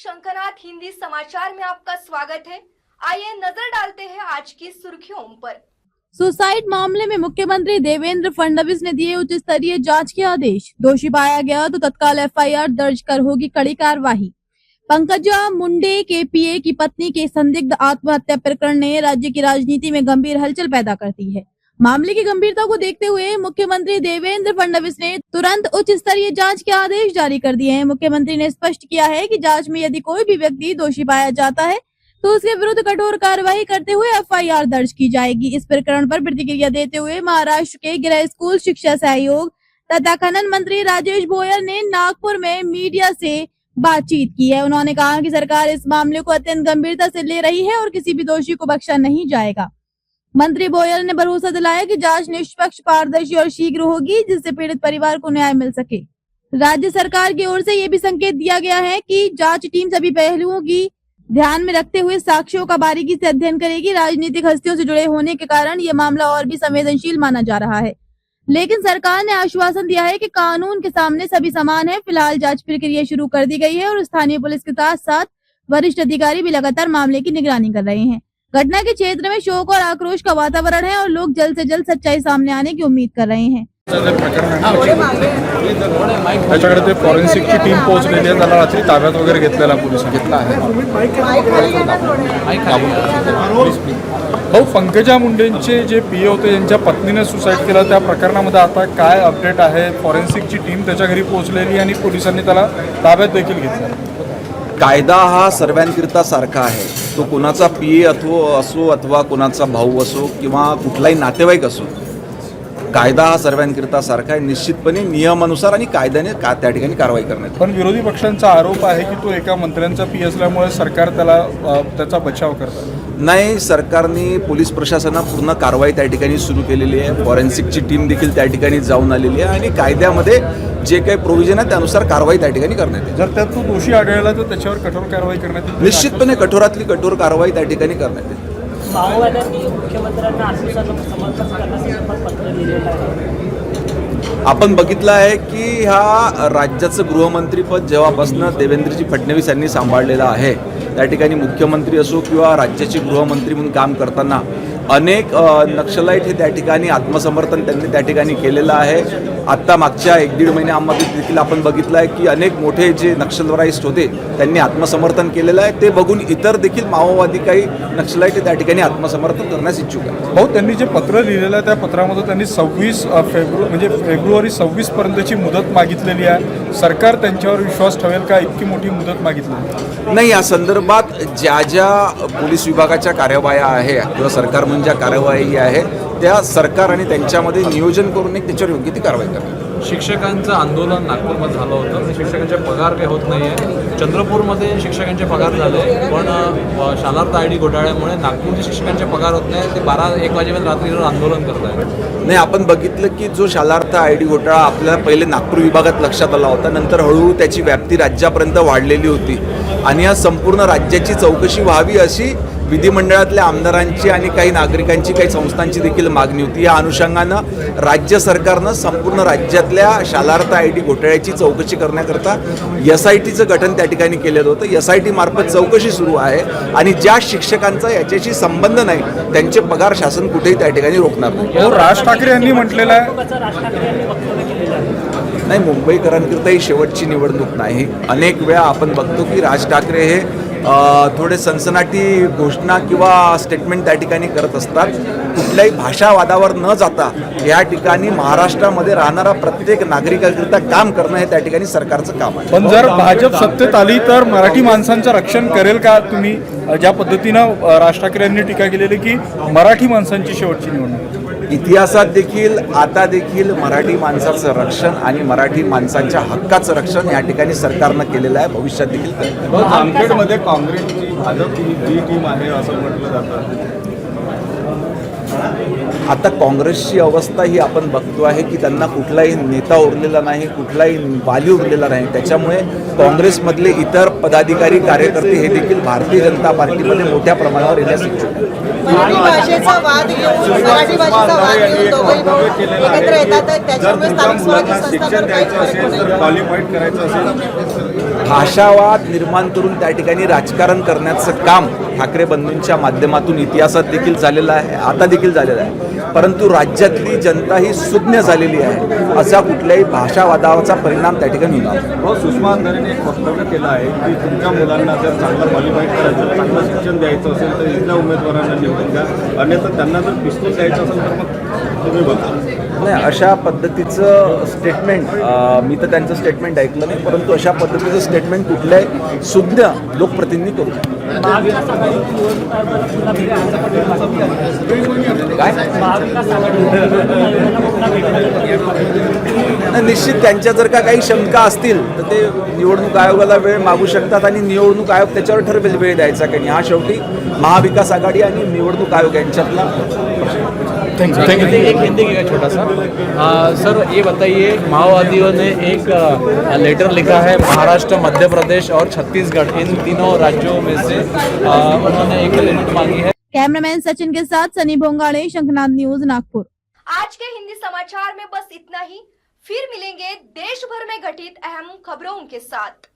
शंकरनाथ हिंदी समाचार में आपका स्वागत है। आइए नज़र डालते हैं आज की सुर्खियों पर। सुसाइड मामले में मुख्यमंत्री देवेंद्र फडणवीस ने दिए उच्च स्तरीय जाँच के आदेश। दोषी पाया गया तो तत्काल एफआईआर दर्ज कर होगी कड़ी कार्रवाई पंकजा मुंडे के पीए की पत्नी के संदिग्ध आत्महत्या प्रकरण ने राज्य की राजनीति में गंभीर हलचल पैदा कर दी है। मामले की गंभीरता को देखते हुए मुख्यमंत्री देवेंद्र फडणवीस ने तुरंत उच्च स्तरीय जाँच के आदेश जारी कर दिए हैं। मुख्यमंत्री ने स्पष्ट किया है कि जाँच में यदि कोई भी व्यक्ति दोषी पाया जाता है तो उसके विरुद्ध कठोर कार्रवाई करते हुए एफआईआर दर्ज की जाएगी। इस प्रकरण पर प्रतिक्रिया देते हुए महाराष्ट्र के गृह स्कूल शिक्षा सहयोग तथा खनन मंत्री राजेश भोयर ने नागपुर में मीडिया से बातचीत की है। उन्होंने कहा कि सरकार इस मामले को अत्यंत गंभीरता से ले रही है और किसी भी दोषी को बख्शा नहीं जाएगा। मंत्री बोयल ने भरोसा दिलाया कि जाँच निष्पक्ष, पारदर्शी और शीघ्र होगी, जिससे पीड़ित परिवार को न्याय मिल सके। राज्य सरकार की ओर से ये भी संकेत दिया गया है कि जाँच टीम सभी पहलुओं की ध्यान में रखते हुए साक्ष्यों का बारीकी से अध्ययन करेगी। राजनीतिक हस्तियों से जुड़े होने के कारण ये मामला और भी संवेदनशील माना जा रहा है। लेकिन सरकार ने आश्वासन दिया है कि कानून के सामने सभी समान है। फ़िलहाल जाँच प्रक्रिया शुरू कर दी गई है और स्थानीय पुलिस के साथ साथ वरिष्ठ अधिकारी भी लगातार मामले की निगरानी कर रहे हैं। घटना के क्षेत्र में शोक और आक्रोश का वातावरण है और लोग जल्द से जल्द सच्चाई सामने आने की उम्मीद कर रहे हैं। त्याच्याकडे ते फॉरेन्सिकची टीम पोहोचलेली आहे. त्याला रात्री ताब्यात वगैरे घेतलेला पोलिसांनी. घेतला आहे भाऊ पंकजा मुंडेंचे जे पी होते यांच्या पत्नीने सुसाईड केलं. त्या प्रकरणामध्ये आता काय अपडेट आहे? फॉरेन्सिकची टीम त्याच्या घरी पोहोचलेली आणि पोलिसांनी त्याला ताब्यात देखील घेतलं. कायदा हा सर्वांकरिता सारखा आहे. तो कुणाचा पी अथवा असो अथवा कुणाचा भाऊ असो किंवा कुठलाही नातेवाईक असो कायदा हा सर्वांकरिता सारखा आहे. निश्चितपणे नियमानुसार आणि कायद्याने का त्या ठिकाणी कारवाई करण्यात. पण विरोधी पक्षांचा आरोप आहे की तो एका मंत्र्यांचा पी असल्यामुळे सरकार त्याला त्याचा बचाव करतात. नाही सरकारने पोलीस प्रशासना पूर्ण कारवाई त्या ठिकाणी सुरू केलेली आहे. फॉरेन्सिकची टीम देखील त्या ठिकाणी जाऊन आलेली आहे आणि कायद्यामध्ये जे काही प्रोव्हिजन आहे त्यानुसार कारवाई त्या ठिकाणी करण्यात येईल. जर त्यात तो दोषी आढळला तर त्याच्यावर कठोर कारवाई करण्यात येईल. निश्चितपणे कठोरातली कठोर कारवाई त्या ठिकाणी करण्यात येईल. माओवाद्यांनी मुख्यमंत्र्यांना आश्वासन समर्थन करण्यासाठी पत्र लिहिलेलं आहे. आपण बघितलं आहे की ह्या राज्याचं गृहमंत्रीपद जेव्हापासून देवेंद्रजी फडणवीस यांनी सांभाळलेलं आहे. त्या ठिकाणी मुख्यमंत्री असो किंवा राज्याचे गृहमंत्री म्हणून काम करताना अनेक नक्षलाईट हे त्या ठिकाणी आत्मसमर्थन त्यांनी त्या ठिकाणी केलेलं आहे. आत्ता मागच्या एक दीड महिन्यामध्ये देखील आपण बघितलं आहे की अनेक मोठे जे नक्षलवाईस्ट होते त्यांनी आत्मसमर्थन केलेलं आहे. ते बघून इतर देखील माओवादी काही नक्षलाईट हे त्या ठिकाणी आत्मसमर्थन करण्यास इच्छुक आहेत. भाऊ त्यांनी जे पत्र लिहिलेलं आहे त्या पत्रामध्ये त्यांनी सव्वीस फेब्रुवारी म्हणजे फेब्रुवारी सव्वीस पर्यंतची मुदत मागितलेली आहे. सरकार त्यांच्यावर विश्वास ठेवेल का? इतकी मोठी मुदत मागितली आहे? नाही या संदर्भात ज्या ज्या पोलीस विभागाच्या कार्यवाह्या आहे किंवा सरकार म्हणून ज्या कार्यवाही आहे त्या सरकार आणि त्यांच्यामध्ये नियोजन करून एक त्याच्यावर योग्य ती कारवाई करणार. शिक्षकांचं आंदोलन नागपूरमध्ये झालं होतं. आणि शिक्षकांचे पगार काही होत नाही आहे चंद्रपूरमध्ये शिक्षकांचे पगार झाले पण शालार्थ आय डी घोटाळ्यामुळे नागपूरचे शिक्षकांचे पगार होत नाही. ते बारा एक वाजेपर्यंत रात्रीवर आंदोलन करत आहेत. नाही आपण बघितलं की जो शालार्थ आय डी घोटाळा आपल्याला पहिले नागपूर विभागात लक्षात आला होता. नंतर हळूहळू त्याची व्याप्ती राज्यापर्यंत वाढलेली होती. आणि या संपूर्ण राज्याची चौकशी व्हावी अशी विधिमंडळातल्या आमदारांची आणि काही नागरिकांची काही संस्थांची देखील मागणी होती. या अनुषंगानं राज्य सरकारनं संपूर्ण राज्यातल्या शालार्थ आय डी घोटाळ्याची चौकशी करण्याकरता एस आय टीचं गठन त्या ठिकाणी केलेलं होतं. एस आय टी मार्फत चौकशी सुरू आहे आणि ज्या शिक्षकांचा याच्याशी संबंध नाही त्यांचे पगार शासन कुठेही त्या ठिकाणी रोखणार नाही. भाऊ राज ठाकरे यांनी म्हटलेलं आहे. नाही मुंबईकरांकरता ही शेवटची निवडणूक नाही. अनेक वेळा आपण बघतो की राज ठाकरे हे थोडे सनसनाटी घोषणा किंवा स्टेटमेंट त्या ठिकाणी करत असतात. कुठल्याही भाषावादावर न जाता या ठिकाणी महाराष्ट्रामध्ये राहणारा प्रत्येक नागरिकाकरिता काम करणं हे त्या ठिकाणी सरकारचं काम आहे. पण जर भाजप सत्तेत आली तर मराठी माणसांचं रक्षण करेल का तुम्ही? ज्या पद्धतीनं राज ठाकरे यांनी टीका केलेली की मराठी माणसांची शेवटची निवडणूक. इतिहासात देखील आता देखील मराठी माणसाचं रक्षण आणि मराठी माणसांच्या हक्काचं रक्षण या ठिकाणी सरकारनं केलेलं आहे भविष्यात देखील करेल. काँग्रेसची भाजपची बी टीम आहे असं म्हटलं जातं आता काँग्रेसची अवस्था ही आपण बघतो आहे की त्यांना कुठलाही नेता उरलेला नाही कुठलाही वाली उरलेला नाही. त्याच्यामुळे काँग्रेसमधले इतर पदाधिकारी कार्यकर्ते हे देखील भारतीय जनता पार्टीमध्ये मोठ्या प्रमाणावर येण्यास इच्छुक भाषावाद निर्माण करून त्या ठिकाणी राजकारण करण्याचं काम ठाकरे बंधूंच्या माध्यमातून इतिहासात देखील झालेलं आहे आता देखील झालेलं आहे. परंतु राज्यातली जनता ही सुज्ञ झालेली आहे असा कुठल्याही भाषावादाचा परिणाम त्या ठिकाणी होणार हो सुषमा अंधारेने एक वक्तव्य केलं आहे की तुमच्या मुलांना जर चांगलं क्वालिफाय करायचं चांगलं शिक्षण द्यायचं असेल तर इथल्या उमेदवारांना निवडून द्या. अन्यथा त्यांना जर पिस्तूल द्यायचं असेल तर मग तुम्ही बघा. नाही अशा पद्धतीचं स्टेटमेंट मी तर त्यांचं स्टेटमेंट ऐकलं नाही परंतु अशा पद्धतीचं स्टेटमेंट कुठल्याही सुज्ञ लोकप्रतिनिधी करू काय महाविकास आघाडी निवडणूक आयोगाला पुन्हा भेटण्याचा नाही, निश्चित त्यांच्या जर का काही शंका असतील तर ते निवडणूक आयोगाला वेळ मागू शकतात आणि निवडणूक आयोग त्याच्यावर ठरवेल वेळ द्यायचा की नाही. हा शेवटी महाविकास आघाडी आणि निवडणूक आयोग यांच्यातला एक हिंदी का छोटा सा आ, सर ये बताइए माओवादियों ने एक लेटर लिखा है महाराष्ट्र मध्य प्रदेश और छत्तीसगढ़। इन तीनों राज्यों में से आ, उन्होंने एक लिस्ट मांगी है। कैमरामैन सचिन के साथ सनी भोंगाड़े शंखनाथ न्यूज नागपुर। आज के हिंदी समाचार में बस इतना ही। फिर मिलेंगे देश भर में घटित अहम खबरों के साथ।